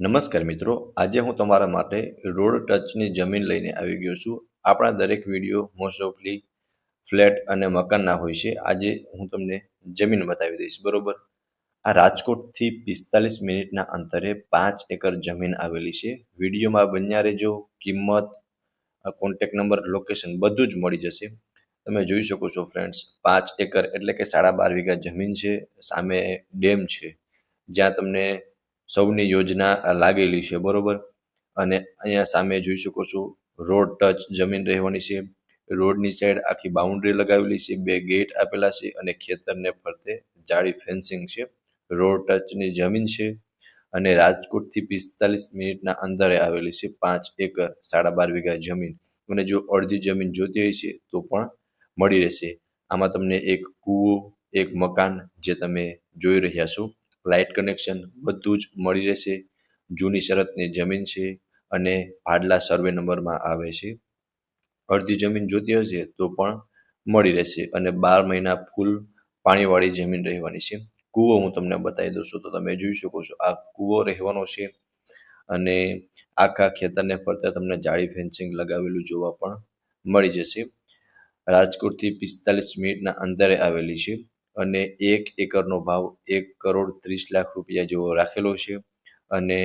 નમસ્કાર મિત્રો, આજે હું તમારા માટે રોડ ટચની જમીન લઈને આવી ગયો છું. આપણા દરેક વીડિયો મોસ્ટ ઓફલી ફ્લેટ અને મકાનના હોય છે. આજે હું તમને જમીન બતાવી દઈશ, બરોબર? આ રાજકોટથી પિસ્તાલીસ મિનિટના અંતરે પાંચ એકર જમીન આવેલી છે. વિડીયોમાં બન્યા રહેજો, કિંમત કોન્ટેક નંબર લોકેશન બધું જ મળી જશે. તમે જોઈ શકો છો ફ્રેન્ડ્સ પાંચ એકર એટલે કે સાડા બાર વીઘા જમીન છે. સામે ડેમ છે. જ્યાં તમને સૌની યોજના લાગેલી છે, બરોબર? અને અહીંયા સામે જોઈ શકો છો, રોડ ટચ જમીન રહેવાની છે, રોડની સાઈડ આખી બાઉન્ડ્રી લગાવેલી છે, બે ગેટ આપેલા છે અને ખેતરને ફરતે જાળી ફેન્સિંગ છે, રોડ ટચની જમીન છે અને રાજકોટથી પિસ્તાલીસ મિનિટના અંતરે આવેલી છે, પાંચ એકર સાડા બાર વીઘા જમીન. અને જો અડધી જમીન જોતી હોય છે, તો પણ મળી રહેશે. આમાં તમને એક કૂવો, એક મકાન જે તમે જોઈ રહ્યા છો લાઇટ કનેક્શન બધું જ મળી રહેશે. જૂની શરતની જમીન છે અને ભાડલા સર્વે નંબરમાં આવે છે. અડધી જમીન જોતી હશે તો પણ મળી રહેશે અને બાર મહિના ફૂલ પાણીવાળી જમીન રહેવાની છે. કૂવો હું તમને બતાવી દઉં છું તો તમે જોઈ શકો છો આ કૂવો રહેવાનો છે અને આખા ખેતરને ફરતા તમને જાળી ફેન્સિંગ લગાવેલું જોવા પણ મળી જશે. રાજકોટથી પિસ્તાલીસ મિનિટના અંતરે આવેલી છે. અને એક એકરનો ભાવ એક કરોડ ત્રીસ લાખ રૂપિયા જેવો રાખેલો છે. અને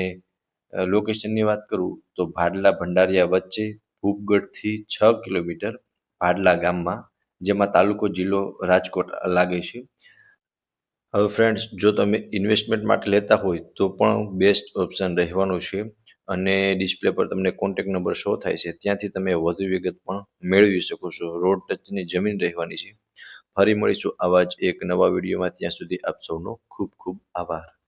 લોકેશનની વાત કરું તો ભાડલા ભંડારિયા વચ્ચે ભૂપગઢથી છ કિલોમીટર ભાડલા ગામમાં, જેમાં તાલુકો જિલ્લો રાજકોટ લાગે છે. હવે ફ્રેન્ડ્સ જો તમે ઇન્વેસ્ટમેન્ટ માટે લેતા હોય તો પણ બેસ્ટ ઓપ્શન રહેવાનો છે અને ડિસ્પ્લે પર તમને કોન્ટેક નંબર શો થાય છે. ત્યાંથી તમે વધુ વિગત પણ મેળવી શકો છો. રોડ ટચની જમીન રહેવાની છે. ફરી મળીશું આવા જ એક નવા વિડીયોમાં. ત્યાં સુધી આપ સૌનો ખૂબ ખૂબ આભાર.